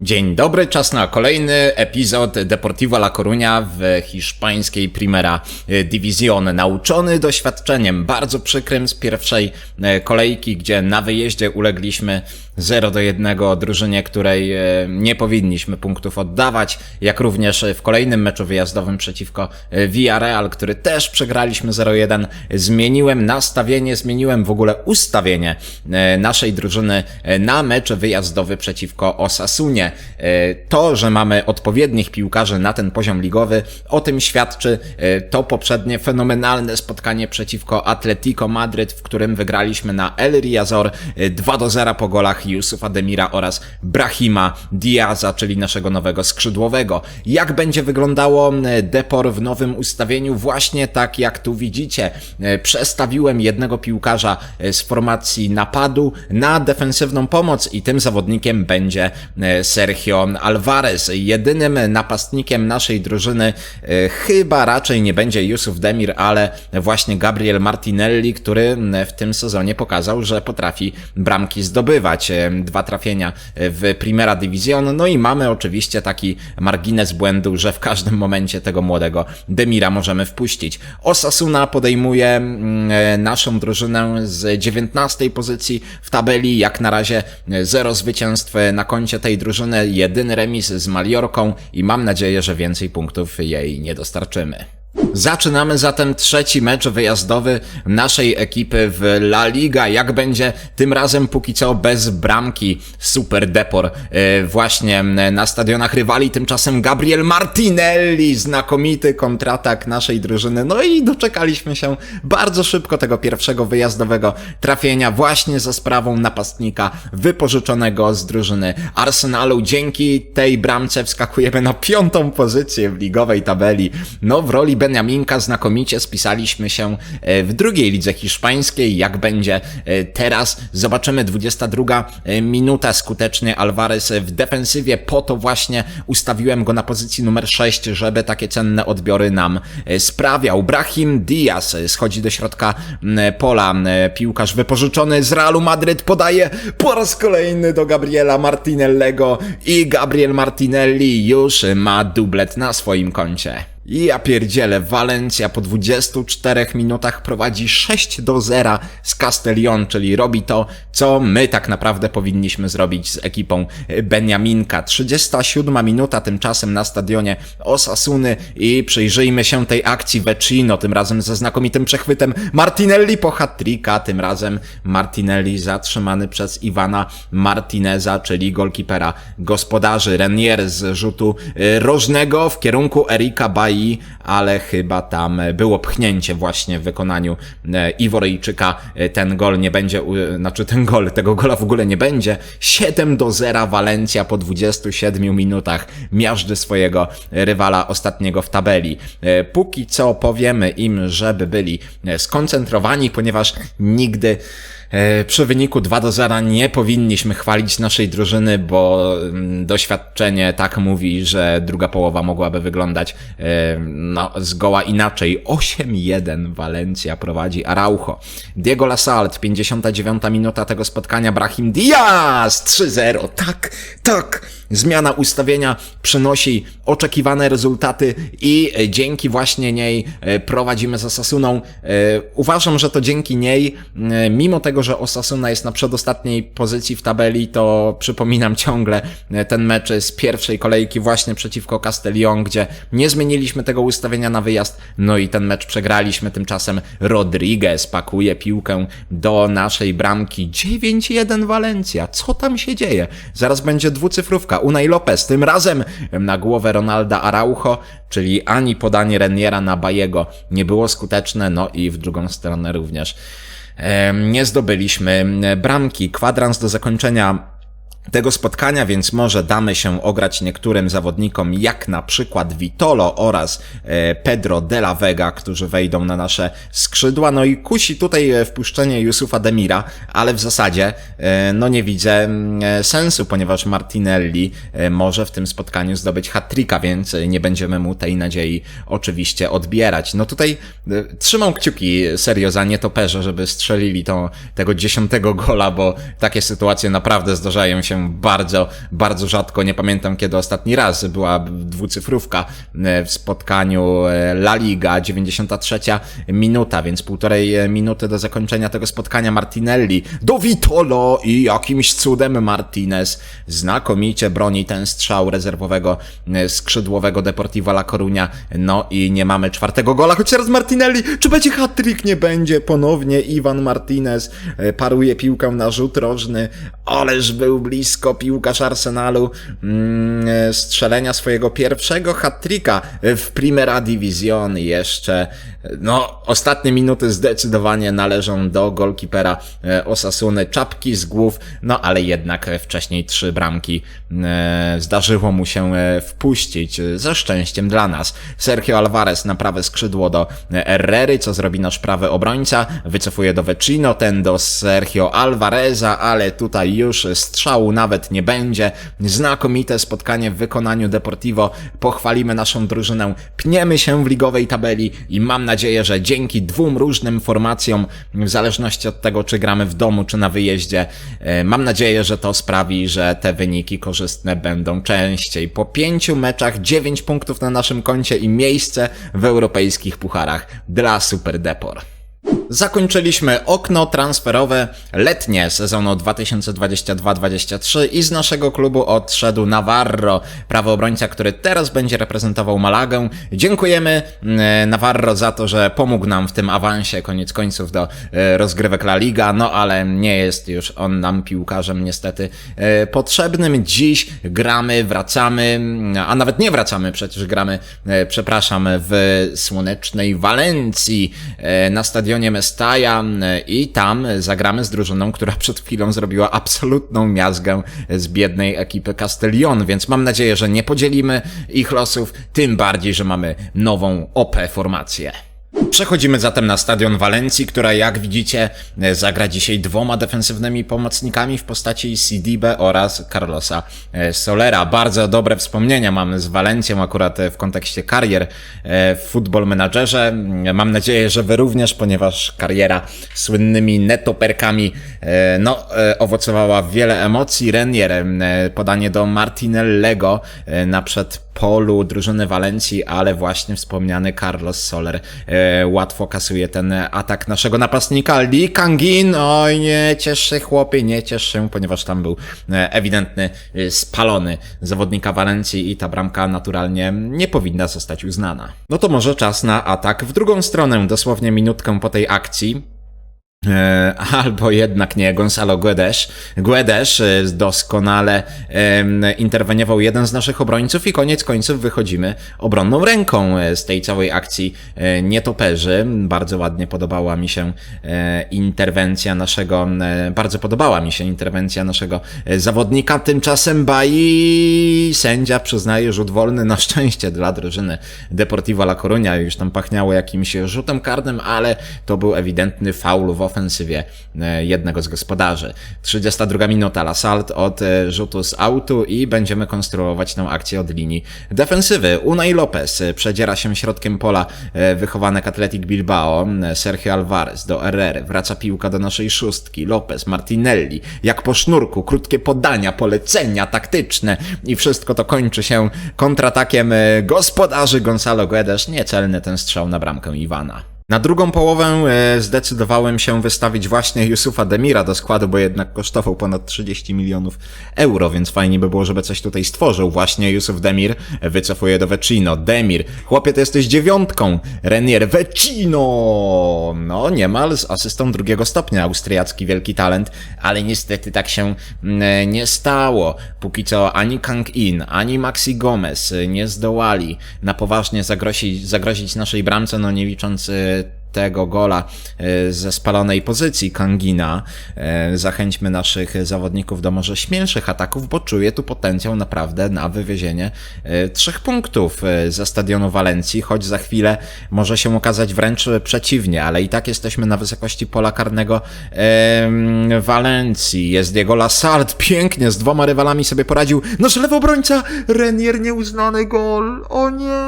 Dzień dobry, czas na kolejny epizod Deportivo La Coruña w hiszpańskiej Primera División. Nauczony doświadczeniem bardzo przykrym z pierwszej e, kolejki, gdzie na wyjeździe ulegliśmy 0 do 1 drużynie, której e, nie powinniśmy punktów oddawać, jak również w kolejnym meczu wyjazdowym przeciwko Villarreal, który też przegraliśmy 0-1. Zmieniłem nastawienie, zmieniłem w ogóle ustawienie naszej drużyny na mecz wyjazdowy przeciwko Osasunie. E, to, że mamy odpowiednich piłkarzy na ten poziom ligowy, o tym świadczy e, to poprzednie fenomenalne spotkanie przeciwko Atletico Madryt, w którym wygraliśmy na El Riazor 2 e, do 0 po golach Yusufa Demira oraz Brahima Diaza, czyli naszego nowego skrzydłowego. Jak będzie wyglądało Depor w nowym ustawieniu? Właśnie tak jak tu widzicie. Przestawiłem jednego piłkarza z formacji napadu na defensywną pomoc i tym zawodnikiem będzie Sergio Alvarez. Jedynym napastnikiem naszej drużyny e, chyba raczej nie będzie Yusuf Demir, ale właśnie Gabriel Martinelli, który w tym sezonie pokazał, że potrafi bramki zdobywać. E, dwa trafienia w Primera Division. No i mamy oczywiście taki margines błędu, że w każdym momencie tego młodego Demira możemy wpuścić. Osasuna podejmuje e, naszą drużynę z 19 pozycji w tabeli. Jak na razie zero zwycięstw na koncie tej drużyny jedyny remis z Maliorką i mam nadzieję, że więcej punktów jej nie dostarczymy. Zaczynamy zatem trzeci mecz wyjazdowy naszej ekipy w La Liga. Jak będzie tym razem póki co bez bramki Super Depor e, właśnie na stadionach rywali. Tymczasem Gabriel Martinelli, znakomity kontratak naszej drużyny. No i doczekaliśmy się bardzo szybko tego pierwszego wyjazdowego trafienia właśnie za sprawą napastnika wypożyczonego z drużyny Arsenalu. Dzięki tej bramce wskakujemy na piątą pozycję w ligowej tabeli. No w roli Beniaminka znakomicie spisaliśmy się e, w drugiej lidze hiszpańskiej. Jak będzie e, teraz? Zobaczymy 22 e, minuta skutecznie Alvarez w defensywie. Po to właśnie ustawiłem go na pozycji numer 6, żeby takie cenne odbiory nam sprawiał. Brahim Diaz schodzi do środka pola. Piłkarz wypożyczony z Realu Madryt podaje po raz kolejny do Gabriela Martinellego i Gabriel Martinelli już ma dublet na swoim koncie. Ja pierdzielę, Valencia po 24 minutach prowadzi 6 do 0 z Castellon, czyli robi to, co my tak naprawdę powinniśmy zrobić z ekipą Beniaminka. 37 minuta tymczasem na stadionie Osasuny i przyjrzyjmy się tej akcji Vecino, tym razem ze znakomitym przechwytem Martinelli po hat tym razem Martinelli zatrzymany przez Iwana Martineza, czyli golkipera gospodarzy. Renier z rzutu y, rożnego w kierunku Erika Bay ale chyba tam było pchnięcie właśnie w wykonaniu e, Iworyjczyka. E, ten gol nie będzie, znaczy ten gol, tego gola w ogóle nie będzie. 7 do 0 Walencja po 27 minutach miażdży swojego rywala ostatniego w tabeli. E, póki co powiemy im, żeby byli skoncentrowani, ponieważ nigdy przy wyniku 2 do 0 nie powinniśmy chwalić naszej drużyny, bo mm, doświadczenie tak mówi, że druga połowa mogłaby wyglądać e, no, zgoła inaczej. 8-1 Valencia prowadzi Araujo. Diego Lasalt, 59 minuta tego spotkania, Brahim Diaz 3-0. Tak, tak. Zmiana ustawienia przynosi oczekiwane rezultaty i dzięki właśnie niej e, prowadzimy za Sasuną. Uważam, że to dzięki niej, mimo tego, że Osasuna jest na przedostatniej pozycji w tabeli, to przypominam ciągle e, ten mecz z pierwszej kolejki właśnie przeciwko Castellon, gdzie nie zmieniliśmy tego ustawienia na wyjazd, no i ten mecz przegraliśmy, tymczasem Rodriguez pakuje piłkę do naszej bramki. 9-1 Valencia, co tam się dzieje? Zaraz będzie dwucyfrówka, Unai Lopez, tym razem na głowę Ronalda Araujo, czyli ani podanie Reniera na Bajego nie było skuteczne, no i w drugą stronę również nie zdobyliśmy bramki. Kwadrans do zakończenia tego spotkania, więc może damy się ograć niektórym zawodnikom, jak na przykład Vitolo oraz e, Pedro de la Vega, którzy wejdą na nasze skrzydła. No i kusi tutaj e, wpuszczenie Yusufa Demira, ale w zasadzie e, no nie widzę mm, sensu, ponieważ Martinelli może w tym spotkaniu zdobyć hat-tricka, więc nie będziemy mu tej nadziei oczywiście odbierać. No tutaj trzymam kciuki serio za nietoperze, żeby strzelili to, tego dziesiątego gola, bo takie sytuacje naprawdę zdarzają się bardzo, bardzo rzadko. Nie pamiętam kiedy ostatni raz była dwucyfrówka e, w spotkaniu e, La Liga, 93 minuta, więc półtorej e, minuty do zakończenia tego spotkania Martinelli do Vitolo i jakimś cudem Martinez znakomicie broni ten strzał rezerwowego skrzydłowego Deportivo La Coruña. No i nie mamy czwartego gola, choć teraz Martinelli, czy będzie hat-trick? Nie będzie ponownie Iwan Martinez paruje piłkę na rzut rożny, ależ był blisko piłkarz Arsenalu mm, e, strzelenia swojego pierwszego hat-tricka w Primera Division jeszcze. No, ostatnie minuty zdecydowanie należą do golkipera e, Osasuny, czapki z głów, no ale jednak wcześniej trzy bramki e, zdarzyło mu się e, wpuścić, ze szczęściem dla nas. Sergio Alvarez na prawe skrzydło do Herrery, co zrobi nasz prawy obrońca, wycofuje do Vecino, ten do Sergio Alvareza, ale tutaj już strzału nawet nie będzie. Znakomite spotkanie w wykonaniu Deportivo, pochwalimy naszą drużynę, pniemy się w ligowej tabeli i mam nadzieję, że dzięki dwóm różnym formacjom, w zależności od tego, czy gramy w domu, czy na wyjeździe, e, mam nadzieję, że to sprawi, że te wyniki korzystne będą częściej. Po pięciu meczach, dziewięć punktów na naszym koncie i miejsce w europejskich pucharach dla Super Depor. Zakończyliśmy okno transferowe letnie sezonu 2022-2023 i z naszego klubu odszedł Navarro, prawy obrońca, który teraz będzie reprezentował Malagę. Dziękujemy mm, Navarro za to, że pomógł nam w tym awansie koniec końców do e, rozgrywek La Liga, no ale nie jest już on nam piłkarzem niestety e, potrzebnym. Dziś gramy, wracamy, a nawet nie wracamy, przecież gramy, e, przepraszam, w słonecznej Walencji na stadionie Mestaja e, i tam zagramy z drużyną, która przed chwilą zrobiła absolutną miazgę z biednej ekipy Castellon, więc mam nadzieję, że nie podzielimy ich losów, tym bardziej, że mamy nową OP formację. Przechodzimy zatem na stadion Walencji, która jak widzicie e, zagra dzisiaj dwoma defensywnymi pomocnikami w postaci Sidibe oraz Carlosa e, Solera. Bardzo dobre wspomnienia mamy z Walencją akurat e, w kontekście karier w Football Managerze. Mam nadzieję, że wy również, ponieważ kariera słynnymi netoperkami no, owocowała wiele emocji. Renier, podanie do Martinellego na przed polu drużyny Walencji, ale właśnie wspomniany Carlos Soler e, łatwo kasuje ten atak naszego napastnika. Lee Kangin, oj nie ciesz się chłopie, nie ciesz się, ponieważ tam był e, ewidentny e, spalony zawodnika Walencji i ta bramka naturalnie nie powinna zostać uznana. No to może czas na atak w drugą stronę, dosłownie minutkę po tej akcji. E, albo jednak nie, Gonzalo Guedes. Guedes e, doskonale interweniował jeden z naszych obrońców i koniec końców wychodzimy obronną ręką e, z tej całej akcji nietoperzy. Bardzo ładnie podobała mi się interwencja naszego, bardzo podobała mi się interwencja naszego zawodnika. Tymczasem Bai sędzia przyznaje rzut wolny na szczęście dla drużyny Deportivo La Coruña. Już tam pachniało jakimś rzutem karnym, ale to był ewidentny faul ofensywie e, jednego z gospodarzy. 32 minuta, Lasalt od e, rzutu z autu i będziemy konstruować tę akcję od linii defensywy. Unai Lopez e, przedziera się środkiem pola wychowanek Athletic Bilbao, Sergio Alvarez do RR, wraca piłka do naszej szóstki, Lopez, Martinelli, jak po sznurku, krótkie podania, polecenia taktyczne i wszystko to kończy się kontratakiem gospodarzy Gonzalo Guedes. Niecelny ten strzał na bramkę Iwana. Na drugą połowę e, zdecydowałem się wystawić właśnie Yusufa Demira do składu, bo jednak kosztował ponad 30 milionów euro, więc fajnie by było, żeby coś tutaj stworzył. Właśnie Yusuf Demir wycofuje do Vecino. Demir, chłopie, to jesteś dziewiątką. Renier, Vecino! No, niemal z asystą drugiego stopnia. Austriacki wielki talent, ale niestety tak się mm, nie stało. Póki co ani Kang In, ani Maxi Gomez nie zdołali na poważnie zagrozić, zagrozić naszej bramce, no nie licząc e, tego gola e, ze spalonej pozycji Kangina. E, Zachęćmy naszych zawodników do może śmielszych ataków, bo czuję tu potencjał naprawdę na wywiezienie e, trzech punktów ze stadionu Walencji, choć za chwilę może się okazać wręcz przeciwnie, ale i tak jesteśmy na wysokości pola karnego Walencji. Jest Diego Lasard, pięknie, z dwoma rywalami sobie poradził. Nasz lewy obrońca, Renier, nieuznany gol. O nie,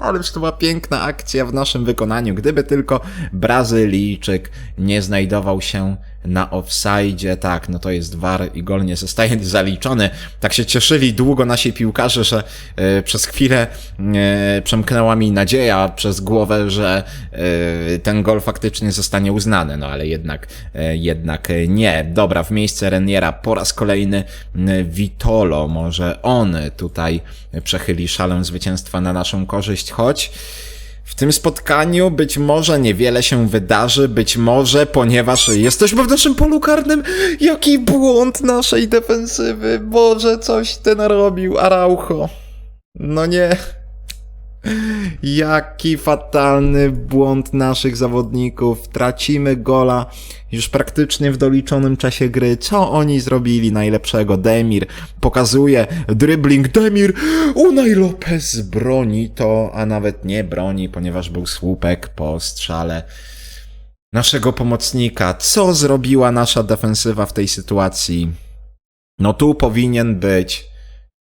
ależ to była piękna akcja w naszym wykonaniu. Gdyby tylko Brazylijczyk nie znajdował się na offside, tak, no to jest war i gol nie zostaje zaliczony. Tak się cieszyli długo nasi piłkarze, że e, przez chwilę e, przemknęła mi nadzieja przez głowę, że e, ten gol faktycznie zostanie uznany, no ale jednak, e, jednak nie. Dobra, w miejsce Reniera po raz kolejny Vitolo, może on tutaj przechyli szalę zwycięstwa na naszą korzyść, choć w tym spotkaniu być może niewiele się wydarzy, być może, ponieważ jesteśmy w naszym polu karnym. Jaki błąd naszej defensywy! Boże, coś ty narobił, Araujo. No nie. Jaki fatalny błąd naszych zawodników. Tracimy gola już praktycznie w doliczonym czasie gry. Co oni zrobili najlepszego? Demir pokazuje dribbling. Demir, Unai Lopez broni to, a nawet nie broni, ponieważ był słupek po strzale naszego pomocnika. Co zrobiła nasza defensywa w tej sytuacji? No tu powinien być,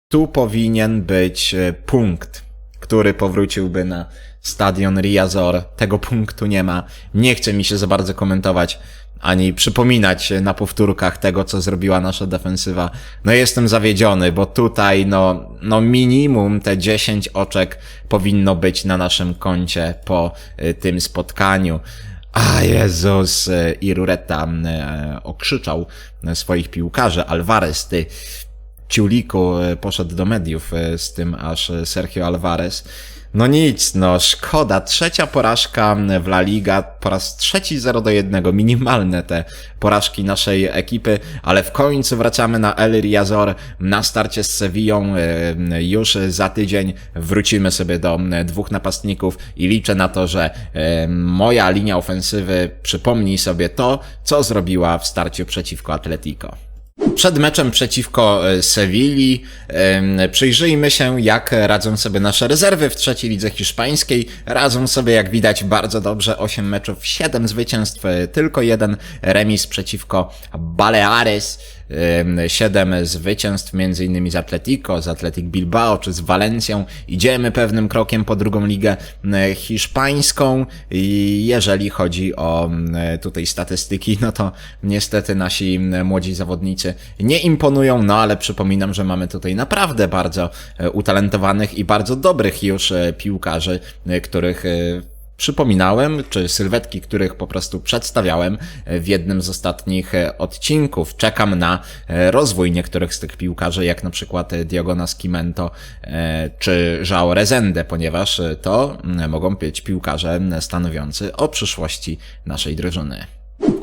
tu powinien być e, punkt który powróciłby na stadion Riazor. Tego punktu nie ma. Nie chce mi się za bardzo komentować ani przypominać na powtórkach tego, co zrobiła nasza defensywa. No jestem zawiedziony, bo tutaj no, no minimum te 10 oczek powinno być na naszym koncie po y, tym spotkaniu. A Jezus, y, i Rureta y, okrzyczał swoich piłkarzy. Alvarez, ty Ciuliku e, poszedł do mediów e, z tym aż Sergio Alvarez. No nic, no szkoda. Trzecia porażka w La Liga, po raz trzeci 0 do 1. Minimalne te porażki naszej ekipy, ale w końcu wracamy na El Riazor na starcie z Sevillą. E, już za tydzień wrócimy sobie do dwóch napastników i liczę na to, że moja linia ofensywy przypomni sobie to, co zrobiła w starciu przeciwko Atletico. Przed meczem przeciwko e, Sewilli przyjrzyjmy się, jak radzą sobie nasze rezerwy w trzeciej lidze hiszpańskiej. Radzą sobie, jak widać, bardzo dobrze. 8 meczów, 7 zwycięstw, e, tylko jeden remis przeciwko Baleares. 7 zwycięstw, między innymi z Atletico, z Atletic Bilbao czy z Walencją. Idziemy pewnym krokiem po drugą ligę hiszpańską i jeżeli chodzi o tutaj statystyki, no to niestety nasi młodzi zawodnicy nie imponują, no ale przypominam, że mamy tutaj naprawdę bardzo e, utalentowanych i bardzo dobrych już e, piłkarzy, e, których przypominałem, czy sylwetki, których po prostu przedstawiałem w jednym z ostatnich odcinków. Czekam na rozwój niektórych z tych piłkarzy, jak na przykład Diogona Skimento czy João Rezende, ponieważ to mogą być piłkarze stanowiący o przyszłości naszej drużyny.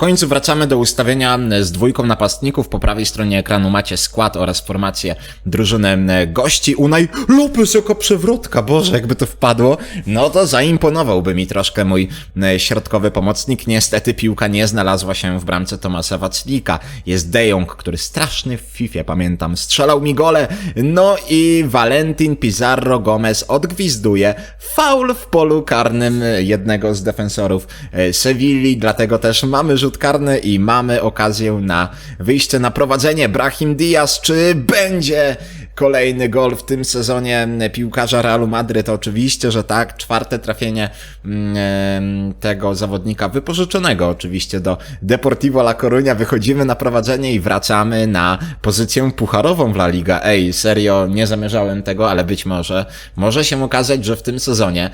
Końcu wracamy do ustawienia z dwójką napastników. Po prawej stronie ekranu macie skład oraz formację drużyny gości. Unaj Lopez jako przewrotka, Boże, jakby to wpadło, no to zaimponowałby mi troszkę mój środkowy pomocnik. Niestety piłka nie znalazła się w bramce Tomasa Waclika. Jest De Jong, który straszny w FIFA, pamiętam, strzelał mi gole. No i Valentin Pizarro Gomez odgwizduje faul w polu karnym jednego z defensorów e, Sewilli, dlatego też mam mamy rzut karny i mamy okazję na wyjście na prowadzenie. Brahim Diaz, czy będzie kolejny gol w tym sezonie piłkarza Realu Madryt. Oczywiście, że tak. Czwarte trafienie mm, tego zawodnika wypożyczonego oczywiście do Deportivo La Coruña. Wychodzimy na prowadzenie i wracamy na pozycję pucharową w La Liga. Ej, serio, nie zamierzałem tego, ale być może może się okazać, że w tym sezonie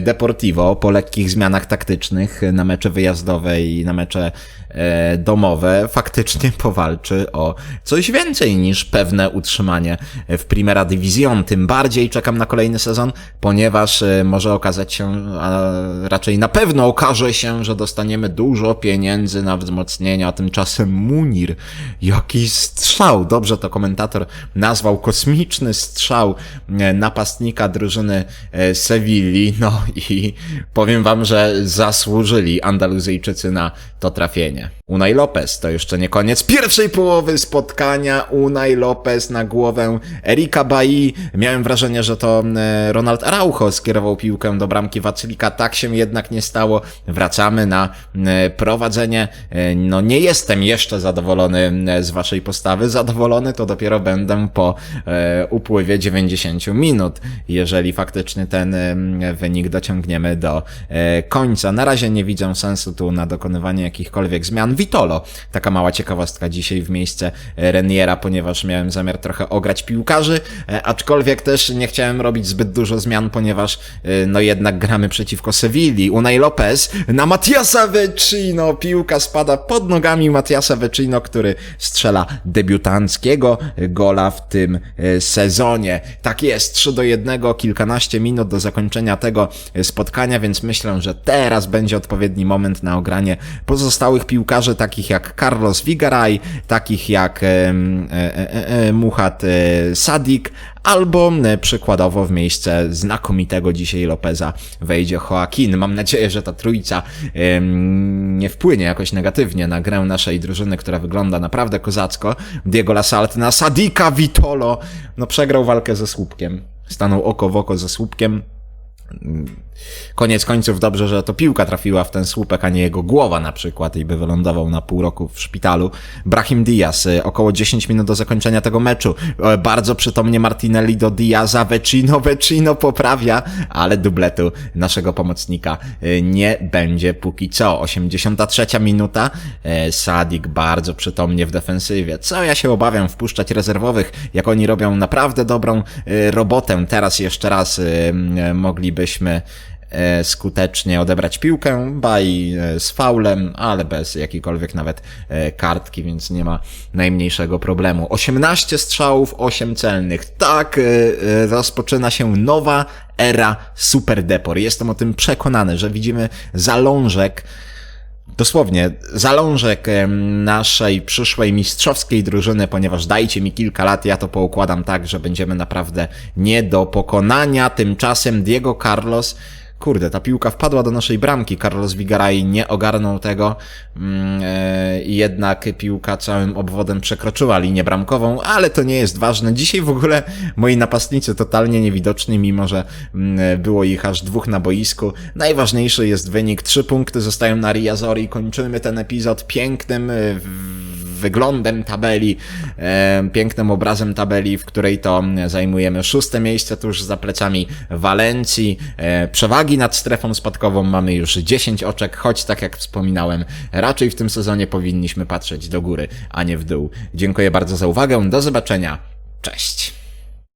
Deportivo po lekkich zmianach taktycznych na mecze wyjazdowe i na mecze e, domowe faktycznie powalczy o coś więcej niż pewne utrzymanie w Primera Division. Tym bardziej czekam na kolejny sezon, ponieważ e, może okazać się, a raczej na pewno okaże się, że dostaniemy dużo pieniędzy na wzmocnienia, tymczasem Munir, jaki strzał, dobrze to komentator nazwał, kosmiczny strzał e, napastnika drużyny e, Sewilli, no i powiem wam, że zasłużyli Andaluzyjczycy na to trafienie. Unai Lopez to jeszcze nie koniec pierwszej połowy spotkania. Unai Lopez na głowę Erika Bailly. Miałem wrażenie, że to e, Ronald Araujo skierował piłkę do bramki Wacylika. Tak się jednak nie stało. Wracamy na e, prowadzenie. E, No nie jestem jeszcze zadowolony e, z waszej postawy. Zadowolony to dopiero będę po upływie 90 minut, jeżeli faktycznie ten wynik dociągniemy do końca. Na razie nie widzę sensu tu na dokonywanie jakichkolwiek zmian. Vitolo, taka mała ciekawostka dzisiaj w miejsce Reniera, ponieważ miałem zamiar trochę ograć piłkarzy, e, aczkolwiek też nie chciałem robić zbyt dużo zmian, ponieważ e, no jednak gramy przeciwko Sewilli. Unai Lopez na Matiasa Vecino. Piłka spada pod nogami Matiasa Vecino, który strzela debiutanckiego gola w tym e, sezonie. Tak jest, 3 do 1, kilkanaście minut do zakończenia tego spotkania, więc myślę, że teraz będzie odpowiedni moment na ogranie pozostałych piłkarzy, takich jak Carlos Vigaray, takich jak e, e, e, Sadik, albo e, przykładowo w miejsce znakomitego dzisiaj Lopeza wejdzie Joaquin. Mam nadzieję, że ta trójca nie wpłynie jakoś negatywnie na grę naszej drużyny, która wygląda naprawdę kozacko. Diego Lasalt na Sadika Vitolo. No przegrał walkę ze słupkiem. Stanął oko w oko ze słupkiem. Koniec końców dobrze, że to piłka trafiła w ten słupek, a nie jego głowa na przykład i by wylądował na pół roku w szpitalu. Brahim Diaz, y, około 10 minut do zakończenia tego meczu. E, Bardzo przytomnie Martinelli do Diaza, Vecino, Vecino poprawia, ale dubletu naszego pomocnika y, nie będzie póki co. 83 minuta, Sadik bardzo przytomnie w defensywie. Co ja się obawiam wpuszczać rezerwowych, jak oni robią naprawdę dobrą y, robotę. Teraz jeszcze raz y, y, moglibyśmy e, skutecznie odebrać piłkę, baj e, z faulem, ale bez jakiejkolwiek nawet e, kartki, więc nie ma najmniejszego problemu. 18 strzałów, 8 celnych. Tak rozpoczyna się nowa era Super Depor. Jestem o tym przekonany, że widzimy zalążek Dosłownie, zalążek naszej przyszłej mistrzowskiej drużyny, ponieważ dajcie mi kilka lat, ja to poukładam tak, że będziemy naprawdę nie do pokonania. Tymczasem Diego Carlos, kurde, ta piłka wpadła do naszej bramki. Carlos Vigaray nie ogarnął tego mm, e, i jednak piłka całym obwodem przekroczyła linię bramkową, ale to nie jest ważne. Dzisiaj w ogóle moi napastnicy totalnie niewidoczni, mimo że mm, było ich aż dwóch na boisku. Najważniejszy jest wynik. Trzy punkty zostają na Riazori. Kończymy ten epizod pięknym wyglądem tabeli, pięknym obrazem tabeli, w której to zajmujemy szóste miejsce tuż za plecami Walencji. E, przewagi nad strefą spadkową mamy już 10 oczek, choć tak jak wspominałem, raczej w tym sezonie powinniśmy patrzeć do góry, a nie w dół. Dziękuję bardzo za uwagę, do zobaczenia, cześć!